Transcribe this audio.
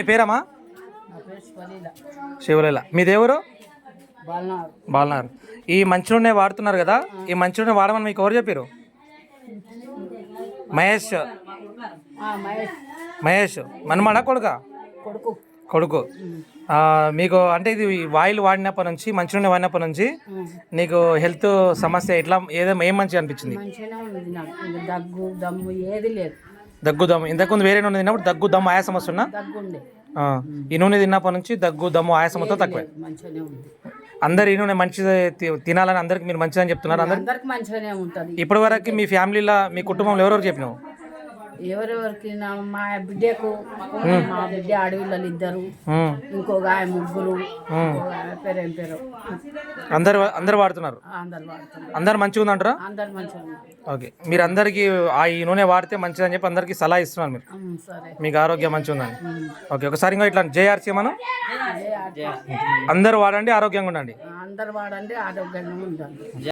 మీ పేరమ్మా? శివలీల. మీ దేవురు బాలనారు ఈ మంచి నూనె వాడుతున్నారు కదా ఈ మంచి నూనె వాడమని మీకు ఎవరు చెప్పారు మహేష్. మహేష్. మనమాడ కొడుక? కొడుకు. మీకు అంటే ఇది వాయిల్ వాడినప్పటి నుంచి మంచి నూనె వాడినప్పటి నుంచి. నీకు హెల్త్ సమస్య ఎట్లా ఏదో ఏం మంచిగా అనిపించింది? దగ్గు దమ్ము ఏది లేదు. దగ్గు దమ్ము ఇంతకుముందు వేరే నూనె తిన్నప్పుడు దగ్గు దమ్ము ఆయాసం వస్తున్నా ఈ నూనె తిన్నప్పటి నుంచి దగ్గు దమ్ము ఆయాసంతో తక్కువ. మంచిగానే ఉంది. అందరు ఈ నూనె మంచిది తినాలని అందరికి మీరు మంచిదని చెప్తున్నారు అందరు అందరికి మంచిగానే ఉంటుంది. ఇప్పటి వరకు మీ ఫ్యామిలీలో మీ కుటుంబంలో ఎవరెవరు చెప్పినావు? ఎవరెవరికి నా మా బిడ్డకు మా బిడ్డ అడవిలో ఇద్దరు ఇంకొక ఆయన ముగ్గురు పేరు ఏం పేరు? అందరు అందరు వాడుతున్నారు? అందరు వాడుతున్నారు. అందరు మంచిగా ఉందంటారా? అందరు మంచిగా ఓకే. మీరు అందరికీ ఆ ఈ నూనె వాడితే మంచిదని చెప్పి అందరికీ సలహా ఇస్తున్నారు మీరు. మీకు ఆరోగ్యం మంచిగా ఉందని ఓకే ఒకసారి ఇంకా ఇట్లా జేఆర్సీ మనం అందరూ వాడండి ఆరోగ్యంగా ఉండండి. అందరు వాడండి ఆరోగ్యంగా ఉండండి.